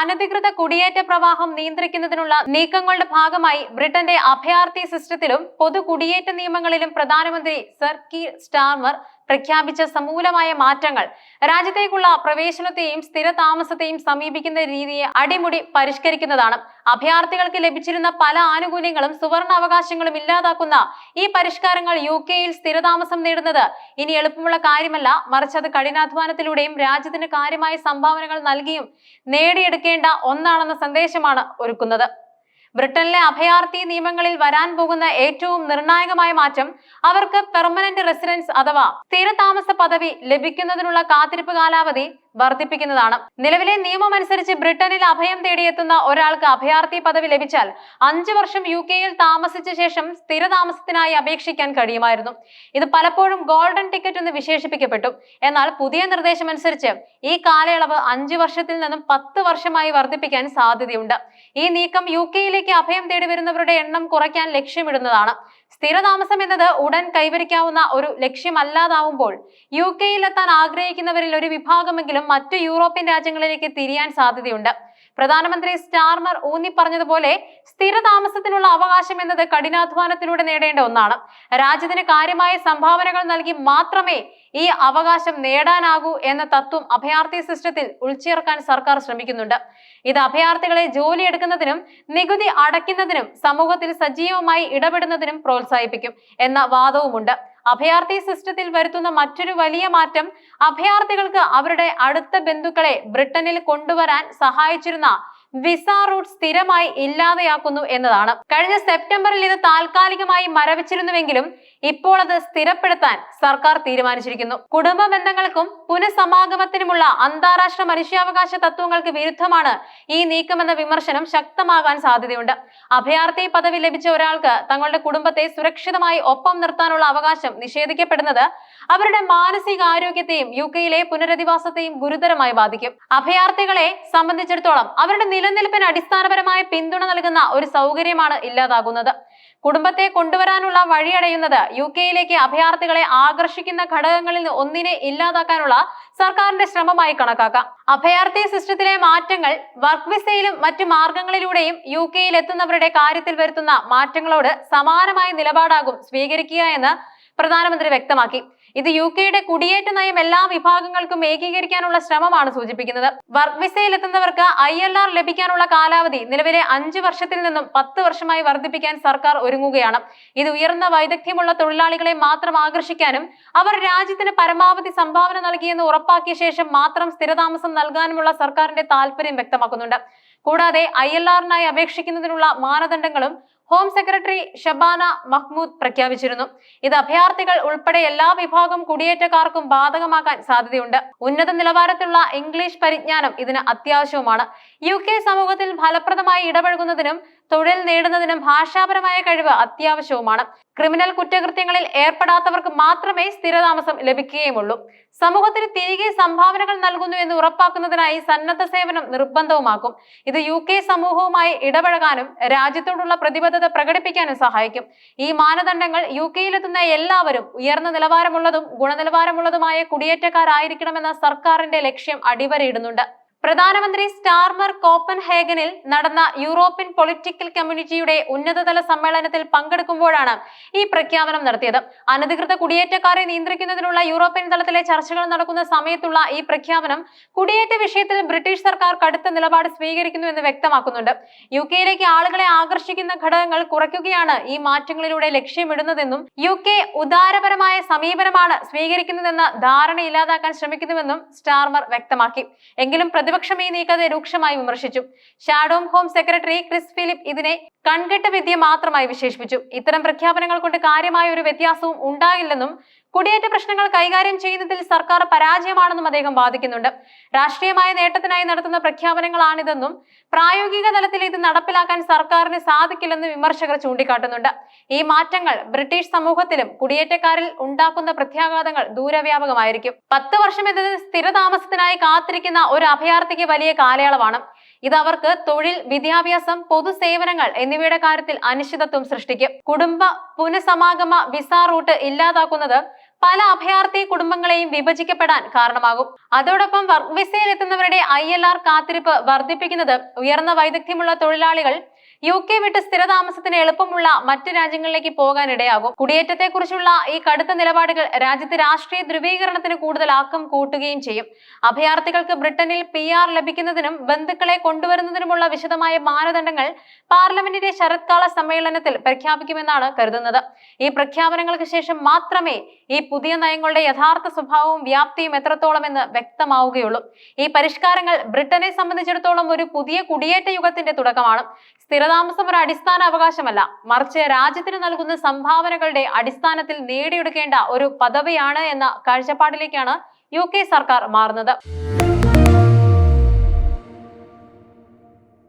അനധികൃത കുടിയേറ്റ പ്രവാഹം നിയന്ത്രിക്കുന്നതിനുള്ള നീക്കങ്ങളുടെ ഭാഗമായി ബ്രിട്ടന്റെ അഭയാർത്ഥി സിസ്റ്റത്തിലും പൊതു കുടിയേറ്റ നിയമങ്ങളിലും പ്രധാനമന്ത്രി സർ കീർ സ്റ്റാർമർ പ്രഖ്യാപിച്ച സമൂലമായ മാറ്റങ്ങൾ. രാജ്യത്തേക്കുള്ള പ്രവേശനത്തെയും സ്ഥിര താമസത്തെയും സമീപിക്കുന്ന രീതിയെ അടിമുടി പരിഷ്കരിക്കുന്നതാണ്. അഭയാർത്ഥികൾക്ക് ലഭിച്ചിരുന്ന പല ആനുകൂല്യങ്ങളും സുവർണ അവകാശങ്ങളും ഇല്ലാതാക്കുന്ന ഈ പരിഷ്കാരങ്ങൾ യു കെയിൽ സ്ഥിരതാമസം നേടുന്നത് ഇനി എളുപ്പമുള്ള കാര്യമല്ല. മറിച്ച് അത് കഠിനാധ്വാനത്തിലൂടെയും രാജ്യത്തിന് കാര്യമായ സംഭാവനകൾ നൽകിയും നേടിയെടുക്കേണ്ട ഒന്നാണെന്ന സന്ദേശമാണ് ഒരുക്കുന്നത്. ബ്രിട്ടനിലെ അഭയാർത്ഥി നിയമങ്ങളിൽ വരാൻ പോകുന്ന ഏറ്റവും നിർണായകമായ മാറ്റം അവർക്ക് പെർമനന്റ് റെസിഡൻസ് അഥവാ സ്ഥിരതാമസ പദവി ലഭിക്കുന്നതിനുള്ള കാത്തിരിപ്പ് കാലാവധി വർദ്ധിപ്പിക്കുന്നതാണ്. നിലവിലെ നിയമമനുസരിച്ച് ബ്രിട്ടനിൽ അഭയം തേടിയെത്തുന്ന ഒരാൾക്ക് അഭയാർത്ഥി പദവി ലഭിച്ചാൽ അഞ്ചു വർഷം യു കെയിൽ താമസിച്ച ശേഷം സ്ഥിരതാമസത്തിനായി അപേക്ഷിക്കാൻ കഴിയുമായിരുന്നു. ഇത് പലപ്പോഴും ഗോൾഡൻ ടിക്കറ്റ് എന്ന് വിശേഷിപ്പിക്കപ്പെട്ടു. എന്നാൽ പുതിയ നിർദ്ദേശമനുസരിച്ച് ഈ കാലയളവ് അഞ്ചു വർഷത്തിൽ നിന്നും പത്ത് വർഷമായി വർദ്ധിപ്പിക്കാൻ സാധ്യതയുണ്ട്. ഈ നീക്കം യു കെയിലേക്ക് അഭയം തേടി വരുന്നവരുടെ എണ്ണം കുറയ്ക്കാൻ ലക്ഷ്യമിടുന്നതാണ്. സ്ഥിരതാമസം എന്നത് ഉടൻ കൈവരിക്കാവുന്ന ഒരു ലക്ഷ്യമല്ലാതാവുമ്പോൾ യു കെയിലെത്താൻ ആഗ്രഹിക്കുന്നവരിൽ ഒരു വിഭാഗമെങ്കിലും മറ്റു യൂറോപ്യൻ രാജ്യങ്ങളിലേക്ക് തിരിയാൻ സാധ്യതയുണ്ട്. പ്രധാനമന്ത്രി സ്റ്റാർമർ ഊന്നി പറഞ്ഞതുപോലെ സ്ഥിരതാമസത്തിനുള്ള അവകാശം എന്നത് കഠിനാധ്വാനത്തിലൂടെ നേടേണ്ട ഒന്നാണ്. രാജ്യത്തിന് കാര്യമായ സംഭാവനകൾ നൽകി മാത്രമേ ഈ അവകാശം നേടാനാകൂ എന്ന തത്വം അഭയാർത്ഥി സിസ്റ്റത്തിൽ ഉൾച്ചേർക്കാൻ സർക്കാർ ശ്രമിക്കുന്നുണ്ട്. ഇത് അഭയാർത്ഥികളെ ജോലിയെടുക്കുന്നതിനും നികുതി അടയ്ക്കുന്നതിനും സമൂഹത്തിൽ സജീവമായി ഇടപെടുന്നതിനും പ്രോത്സാഹിപ്പിക്കും എന്ന വാദവുമുണ്ട്. അഭയാർത്ഥി സിസ്റ്റത്തിൽ വരുത്തുന്ന മറ്റൊരു വലിയ മാറ്റം അഭയാർത്ഥികൾക്ക് അവരുടെ അടുത്ത ബന്ധുക്കളെ ബ്രിട്ടനിൽ കൊണ്ടുവരാൻ സഹായിച്ചിരുന്ന വിസ റൂട്ട് സ്ഥിരമായി ഇല്ലാതെയാക്കുന്നു എന്നതാണ്. കഴിഞ്ഞ സെപ്റ്റംബറിൽ ഇത് താൽക്കാലികമായി മരവിച്ചിരുന്നുവെങ്കിലും ഇപ്പോൾ അത് സ്ഥിരപ്പെടുത്താൻ സർക്കാർ തീരുമാനിച്ചിരിക്കുന്നു. കുടുംബ ബന്ധങ്ങൾക്കും പുനഃസമാഗമത്തിനുമുള്ള അന്താരാഷ്ട്ര മനുഷ്യാവകാശ തത്വങ്ങൾക്ക് വിരുദ്ധമാണ് ഈ നീക്കമെന്ന വിമർശനം ശക്തമാകാൻ സാധ്യതയുണ്ട്. അഭയാർത്ഥി പദവി ലഭിച്ച ഒരാൾക്ക് തങ്ങളുടെ കുടുംബത്തെ സുരക്ഷിതമായി ഒപ്പം നിർത്താനുള്ള അവകാശം നിഷേധിക്കപ്പെടുന്നത് അവരുടെ മാനസിക ആരോഗ്യത്തെയും യു കെയിലെ പുനരധിവാസത്തെയും ഗുരുതരമായി ബാധിക്കും. അഭയാർത്ഥികളെ സംബന്ധിച്ചിടത്തോളം അവരുടെ നിലനിൽപ്പിന് അടിസ്ഥാനപരമായ പിന്തുണ നൽകുന്ന ഒരു സൗകര്യമാണ് ഇല്ലാതാകുന്നത്. കുടുംബത്തെ കൊണ്ടുവരാനുള്ള വഴിയടയുന്നത് യു കെയിലേക്ക് അഭയാർത്ഥികളെ ആകർഷിക്കുന്ന ഘടകങ്ങളിൽ ഒന്നിനെ ഇല്ലാതാക്കാനുള്ള സർക്കാരിന്റെ ശ്രമമായി കണക്കാക്കാം. അഭയാർത്ഥി സിസ്റ്റത്തിലെ മാറ്റങ്ങൾ വർക്ക് വിസയിലും മറ്റു മാർഗങ്ങളിലൂടെയും യു കെയിൽ എത്തുന്നവരുടെ കാര്യത്തിൽ വരുത്തുന്ന മാറ്റങ്ങളോട് സമാനമായ നിലപാടാകും സ്വീകരിക്കുക എന്ന് പ്രധാനമന്ത്രി വ്യക്തമാക്കി. ഇത് യു കെയുടെ കുടിയേറ്റ നയം എല്ലാ വിഭാഗങ്ങൾക്കും ഏകീകരിക്കാനുള്ള ശ്രമമാണ് സൂചിപ്പിക്കുന്നത്. വർക്ക് വിസയിൽ എത്തുന്നവർക്ക് ഐ എൽ ആർ ലഭിക്കാനുള്ള കാലാവധി നിലവിലെ അഞ്ച് വർഷത്തിൽ നിന്നും പത്ത് വർഷമായി വർദ്ധിപ്പിക്കാൻ സർക്കാർ ഒരുങ്ങുകയാണ്. ഇത് ഉയർന്ന വൈദഗ്ധ്യമുള്ള തൊഴിലാളികളെ മാത്രം ആകർഷിക്കാനും അവർ രാജ്യത്തിന് പരമാവധി സംഭാവന നൽകിയെന്ന് ഉറപ്പാക്കിയ ശേഷം മാത്രം സ്ഥിരതാമസം നൽകാനുമുള്ള സർക്കാരിന്റെ താല്പര്യം വ്യക്തമാക്കുന്നുണ്ട്. കൂടാതെ ഐ എൽ ആറിനായി അപേക്ഷിക്കുന്നതിനുള്ള മാനദണ്ഡങ്ങളും ഹോം സെക്രട്ടറി ഷബാന മഹ്മൂദ് പ്രഖ്യാപിച്ചിരുന്നു. ഇത് അഭയാർത്ഥികൾ ഉൾപ്പെടെ എല്ലാ വിഭാഗം കുടിയേറ്റക്കാർക്കും ബാധകമാക്കാൻ സാധ്യതയുണ്ട്. ഉന്നത നിലവാരത്തിലുള്ള ഇംഗ്ലീഷ് പരിജ്ഞാനം ഇതിന് അത്യാവശ്യവുമാണ്. യു കെ സമൂഹത്തിൽ ഫലപ്രദമായി ഇടപഴകുന്നതിനും തൊഴിൽ നേടുന്നതിനും ഭാഷാപരമായ കഴിവ് അത്യാവശ്യവുമാണ്. ക്രിമിനൽ കുറ്റകൃത്യങ്ങളിൽ ഏർപ്പെടാത്തവർക്ക് മാത്രമേ സ്ഥിരതാമസം ലഭിക്കുകയുമുള്ളൂ. സമൂഹത്തിന് തിരികെ സംഭാവനകൾ നൽകുന്നു എന്ന് ഉറപ്പാക്കുന്നതിനായി സന്നദ്ധ സേവനം നിർബന്ധവുമാക്കും. ഇത് യു കെ സമൂഹവുമായി ഇടപഴകാനും രാജ്യത്തോടുള്ള പ്രതിബദ്ധത പ്രകടിപ്പിക്കാനും സഹായിക്കും. ഈ മാനദണ്ഡങ്ങൾ യു കെയിലെത്തുന്ന എല്ലാവരും ഉയർന്ന നിലവാരമുള്ളതും ഗുണനിലവാരമുള്ളതുമായ കുടിയേറ്റക്കാരായിരിക്കണമെന്ന സർക്കാരിന്റെ ലക്ഷ്യം അടിവരയിടുന്നുണ്ട്. പ്രധാനമന്ത്രി സ്റ്റാർമർ കോപ്പൻ ഹേഗനിൽ നടന്ന യൂറോപ്യൻ പൊളിറ്റിക്കൽ കമ്മ്യൂണിറ്റിയുടെ ഉന്നതതല സമ്മേളനത്തിൽ പങ്കെടുക്കുമ്പോഴാണ് ഈ പ്രഖ്യാപനം നടത്തിയത്. അനധികൃത കുടിയേറ്റക്കാരെ നിയന്ത്രിക്കുന്നതിനുള്ള യൂറോപ്യൻ തലത്തിലെ ചർച്ചകൾ നടക്കുന്ന സമയത്തുള്ള ഈ പ്രഖ്യാപനം കുടിയേറ്റ വിഷയത്തിൽ ബ്രിട്ടീഷ് സർക്കാർ കടുത്ത നിലപാട് സ്വീകരിക്കുന്നു എന്ന് വ്യക്തമാക്കുന്നുണ്ട്. യു കെയിലേക്ക് ആളുകളെ ആകർഷിക്കുന്ന ഘടകങ്ങൾ കുറയ്ക്കുകയാണ് ഈ മാറ്റങ്ങളിലൂടെ ലക്ഷ്യമിടുന്നതെന്നും യു കെ ഉദാരപരമായ സമീപനമാണ് സ്വീകരിക്കുന്നതെന്ന ധാരണ ഇല്ലാതാക്കാൻ ശ്രമിക്കുന്നുവെന്നും സ്റ്റാർമർ വ്യക്തമാക്കി. എങ്കിലും പ്രതിപക്ഷം ഈ നീക്കത്തെ രൂക്ഷമായി വിമർശിച്ചു. Shadow home secretary Chris Philp ഇതിനെ കൺകെട്ട വിദ്യ മാത്രമായി വിശേഷിപ്പിച്ചു. ഇത്തരം പ്രഖ്യാപനങ്ങൾ കൊണ്ട് കാര്യമായ ഒരു വ്യത്യാസവും ഉണ്ടായില്ലെന്നും കുടിയേറ്റ പ്രശ്നങ്ങൾ കൈകാര്യം ചെയ്യുന്നതിൽ സർക്കാർ പരാജയമാണെന്നും അദ്ദേഹം വാദിക്കുന്നുണ്ട്. രാഷ്ട്രീയമായ നേട്ടത്തിനായി നടത്തുന്ന പ്രഖ്യാപനങ്ങളാണിതെന്നും പ്രായോഗിക തലത്തിൽ ഇത് നടപ്പിലാക്കാൻ സർക്കാരിന് സാധിക്കില്ലെന്നും വിമർശകർ ചൂണ്ടിക്കാട്ടുന്നുണ്ട്. ഈ മാറ്റങ്ങൾ ബ്രിട്ടീഷ് സമൂഹത്തിലും കുടിയേറ്റക്കാരിൽ ഉണ്ടാക്കുന്ന പ്രത്യാഘാതങ്ങൾ ദൂരവ്യാപകമായിരിക്കും. പത്ത് വർഷം എന്നത് സ്ഥിരതാമസത്തിനായി കാത്തിരിക്കുന്ന ഒരു അഭയാർത്ഥിക്ക് വലിയ കാലയളവാണ്. ഇത് അവർക്ക് തൊഴിൽ വിദ്യാഭ്യാസം പൊതുസേവനങ്ങൾ എന്നിവയുടെ കാര്യത്തിൽ അനിശ്ചിതത്വം സൃഷ്ടിക്കും. കുടുംബ പുനഃസമാഗമ വിസ റൂട്ട് ഇല്ലാതാക്കുന്നത് പല അഭയാർത്ഥി കുടുംബങ്ങളെയും വിഭജിക്കപ്പെടാൻ കാരണമാകും. അതോടൊപ്പം വർക്ക് വിസയിലെത്തുന്നവരുടെ ഐ എൽ ആർ കാത്തിരിപ്പ് വർദ്ധിപ്പിക്കുന്നത് ഉയർന്ന വൈദഗ്ധ്യമുള്ള തൊഴിലാളികൾ യു കെ വിട്ട് സ്ഥിരതാമസത്തിന് എളുപ്പമുള്ള മറ്റ് രാജ്യങ്ങളിലേക്ക് പോകാൻ ഇടയാകും കുടിയേറ്റത്തെക്കുറിച്ചുള്ള ഈ കടുത്ത നിലപാടുകൾ രാജ്യത്തെ രാഷ്ട്രീയ ധ്രുവീകരണത്തിന് കൂടുതൽ ആക്കം കൂട്ടുകയും ചെയ്യും. അഭയാർത്ഥികൾക്ക് ബ്രിട്ടനിൽ പി ആർ ലഭിക്കുന്നതിനും ബന്ധുക്കളെ കൊണ്ടുവരുന്നതിനുമുള്ള വിശദമായ മാനദണ്ഡങ്ങൾ പാർലമെന്റിന്റെ ശരത്കാല സമ്മേളനത്തിൽ പ്രഖ്യാപിക്കുമെന്നാണ് കരുതുന്നത്. ഈ പ്രഖ്യാപനങ്ങൾക്ക് ശേഷം മാത്രമേ ഈ പുതിയ നയങ്ങളുടെ യഥാർത്ഥ സ്വഭാവവും വ്യാപ്തിയും എത്രത്തോളം എന്ന് വ്യക്തമാവുകയുള്ളൂ. ഈ പരിഷ്കാരങ്ങൾ ബ്രിട്ടനെ സംബന്ധിച്ചിടത്തോളം ഒരു പുതിയ കുടിയേറ്റ യുഗത്തിന്റെ തുടക്കമാണ്. സ്ഥിരതാമസം ഒരു അടിസ്ഥാന അവകാശമല്ല. മറിച്ച് രാജ്യത്തിന് നൽകുന്ന സംഭാവനകളുടെ അടിസ്ഥാനത്തിൽ നേടിയെടുക്കേണ്ട ഒരു പദവിയാണ് എന്ന കാഴ്ചപ്പാടിലേക്കാണ് യു സർക്കാർ മാറുന്നത്.